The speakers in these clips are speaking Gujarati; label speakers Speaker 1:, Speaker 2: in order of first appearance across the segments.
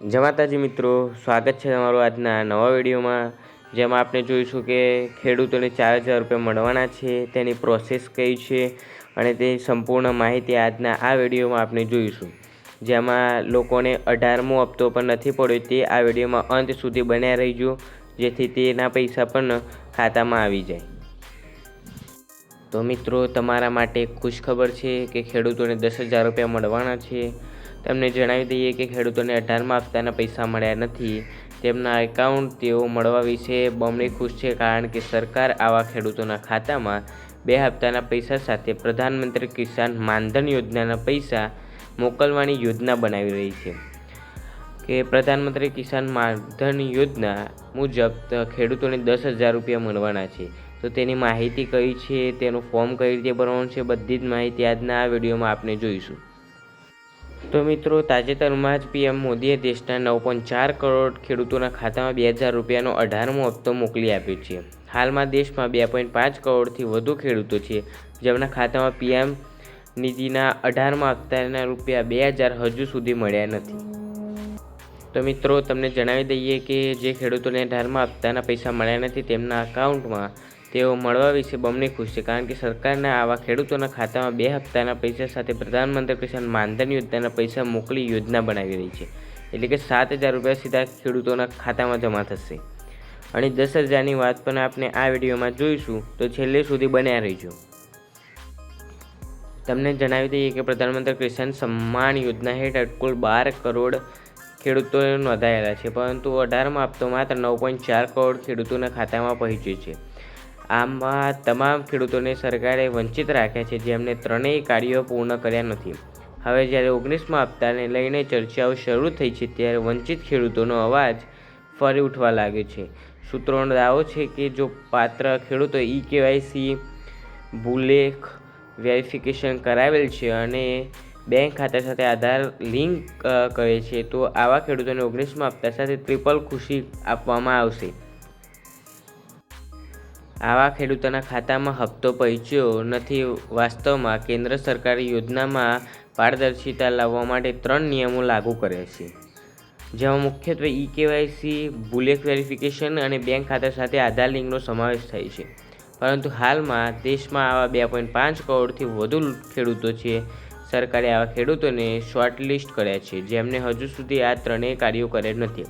Speaker 1: જય માતાજી મિત્રો, સ્વાગત છે તમારું આજના નવા વિડીયોમાં. જેમાં આપણે જોઈશું કે ખેડૂતોને ચાર હજાર રૂપિયા મળવાના છે, તેની પ્રોસેસ કઈ છે અને તે સંપૂર્ણ માહિતી આજના આ વિડીયોમાં આપણે જોઈશું. જેમાં લોકોને અઢારમો હપ્તો પણ નથી પડ્યો તે આ વિડીયોમાં અંત સુધી બન્યા રહીજો, જેથી તેના પૈસા પણ ખાતામાં આવી જાય. તો મિત્રો, તમારા માટે ખુશખબર છે કે ખેડૂતોને દસ હજાર રૂપિયા મળવાના છે? તમને જણાવી દઈએ કે ખેડૂતોને અઢારમાં હપ્તાના પૈસા મળ્યા નથી. તેમના એકાઉન્ટ તેઓ મળવા વિશે બમણી ખુશ છે કારણ કે સરકાર આવા ખેડૂતોના ખાતામાં બે હપ્તાના પૈસા સાથે પ્રધાનમંત્રી કિસાન માનધન યોજનાના પૈસા મોકલવાની યોજના બનાવી રહી છે. કે પ્રધાનમંત્રી કિસાન માનધન યોજના મુજબ ખેડૂતોને દસ હજાર રૂપિયા મળવાના છે. તો તેની માહિતી કઈ છે? તેનું ફોર્મ કઈ રીતે ભરવાનું છે? બધી જ માહિતી આજના આ વિડીયોમાં આપણે જોઈશું. તો મિત્રો, તાજેતરમાં જ પીએમ મોદીએ દેશના નવ પોઈન્ટ ચાર કરોડ ખેડૂતોના ખાતામાં બે હજાર રૂપિયાનો અઢારમો હપ્તો મોકલી આપ્યો છે. હાલમાં દેશમાં બે પોઈન્ટ પાંચ કરોડથી વધુ ખેડૂતો છે, જેમના ખાતામાં પીએમ નિધિના અઢારમા હપ્તાના રૂપિયા બે હજાર હજુ સુધી મળ્યા નથી. તો મિત્રો, તમને જણાવી દઈએ કે જે ખેડૂતોને અઢારમા હપ્તાના પૈસા મળ્યા નથી, તેમના અકાઉન્ટમાં તેઓ મળવા વિશે બમણી ખુશ છે કારણ કે સરકારના આવા ખેડૂતોના ખાતામાં બે હપ્તાના પૈસા સાથે પ્રધાનમંત્રી કિસાન માનધન યોજનાના પૈસા મોકલી યોજના બનાવી રહી છે. એટલે કે સાત હજાર રૂપિયા સીધા ખેડૂતોના ખાતામાં જમા થશે. અને દસ હજારની વાત પણ આપણે આ વિડીયોમાં જોઈશું. તો છેલ્લે સુધી બન્યા રહીજો. તમને જણાવી દઈએ કે પ્રધાનમંત્રી કિસાન સન્માન યોજના હેઠળ કુલ બાર કરોડ ખેડૂતો નોંધાયેલા છે. પરંતુ અઢારમાં હપ્તો માત્ર નવ પોઈન્ટ ચાર કરોડ ખેડૂતોના ખાતામાં પહોંચ્યો છે. આમાં તમામ ખેડૂતોને સરકારે વંચિત રાખ્યા છે જેમને ત્રણેય કાર્યો પૂર્ણ કર્યા નથી. હવે જ્યારે ઓગણીસમાં હપ્તાને લઈને ચર્ચાઓ શરૂ થઈ છે ત્યારે વંચિત ખેડૂતોનો અવાજ ફરી ઉઠવા લાગ્યો છે. સૂત્રોનો દાવો છે કે જો પાત્ર ખેડૂતો ઈ કેવાયસી ભૂલેખ વેરિફિકેશન કરાવેલ છે અને બેંક ખાતા સાથે આધાર લિંક કરે છે, તો આવા ખેડૂતોને ઓગણીસમાં હપ્તા સાથે ટ્રિપલ ખુશી આપવામાં આવશે. આવા ખેડૂતોના ખાતામાં હપ્તો પહોંચ્યો નથી. વાસ્તવમાં કેન્દ્ર સરકાર યોજનામાં પારદર્શિતા લાવવા માટે ત્રણ નિયમો લાગુ કરે છે. જેમાં મુખ્યત્વે ઈ કેવાયસી, બુલેટ વેરિફિકેશન અને બેંક ખાતા સાથે આધાર લિંકનો સમાવેશ થાય છે. પરંતુ હાલમાં દેશમાં આવા બે પોઈન્ટ પાંચ કરોડથી વધુ ખેડૂતો છે. સરકારે આવા ખેડૂતોને શોર્ટલિસ્ટ કર્યા છે, જેમને હજુ સુધી આ ત્રણેય કાર્યો કર્યા નથી.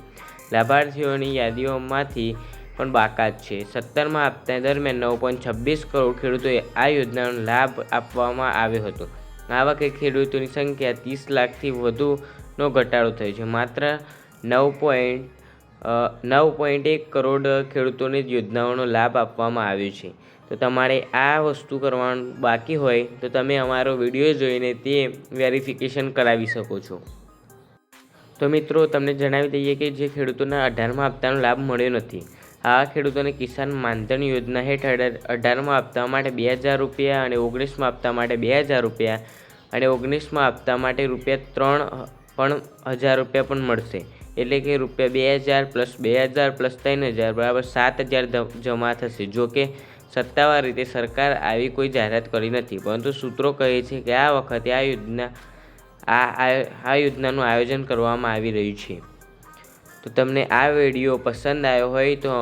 Speaker 1: લાભાર્થીઓની યાદીઓમાંથી પણ બાકાત છે. સત્તરમાં હપ્તા દરમિયાન નવ પોઈન્ટ છવ્વીસ કરોડ ખેડૂતોએ આ યોજનાનો લાભ આપવામાં આવ્યો હતો. આ વખતે ખેડૂતોની સંખ્યા ત્રીસ લાખથી વધુનો ઘટાડો થયો છે. માત્ર નવ પોઈન્ટ નવ પોઈન્ટ એક કરોડ ખેડૂતોને યોજનાઓનો લાભ આપવામાં આવ્યો છે. તો તમારે આ વસ્તુ કરવાનું બાકી હોય તો તમે અમારો વીડિયો જોઈને તે વેરિફિકેશન કરાવી શકો છો. તો મિત્રો, તમને જણાવી દઈએ કે જે ખેડૂતોના અઢારમાં હપ્તાનો લાભ મળ્યો નથી. આવા ખેડૂતોને કિસાન માનધન યોજના હેઠળ અઢારમાં આપતા માટે બે હજાર રૂપિયા અને ઓગણીસમાં હપ્તા માટે બે હજાર રૂપિયા અને ઓગણીસમાં હપ્તા માટે રૂપિયા ત્રણ પણ હજાર રૂપિયા પણ મળશે. એટલે કે રૂપિયા બે હજાર પ્લસ બે હજાર પ્લસ ત્રણ હજાર બરાબર સાત હજાર જમા થશે. જો કે સત્તાવાર રીતે સરકાર આવી કોઈ જાહેરાત કરી નથી. પરંતુ સૂત્રો કહે છે કે આ વખતે આ યોજના આ આ યોજનાનું આયોજન કરવામાં આવી રહ્યું છે. તમને આ વીડિયો પસંદ આવ્યો હોય તો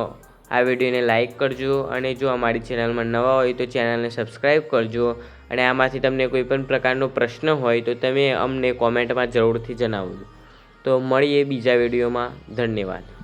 Speaker 1: આ વિડીયોને લાઈક કરજો અને જો અમારી ચેનલમાં નવા હોય તો ચેનલને સબસ્ક્રાઈબ કરજો અને આમાંથી તમને કોઈ પણ પ્રકારનો પ્રશ્ન હોય તો તમે અમને કોમેન્ટમાં જરૂરથી જણાવજો. તો મળીએ બીજા વિડીયોમાં ધન્યવાદ.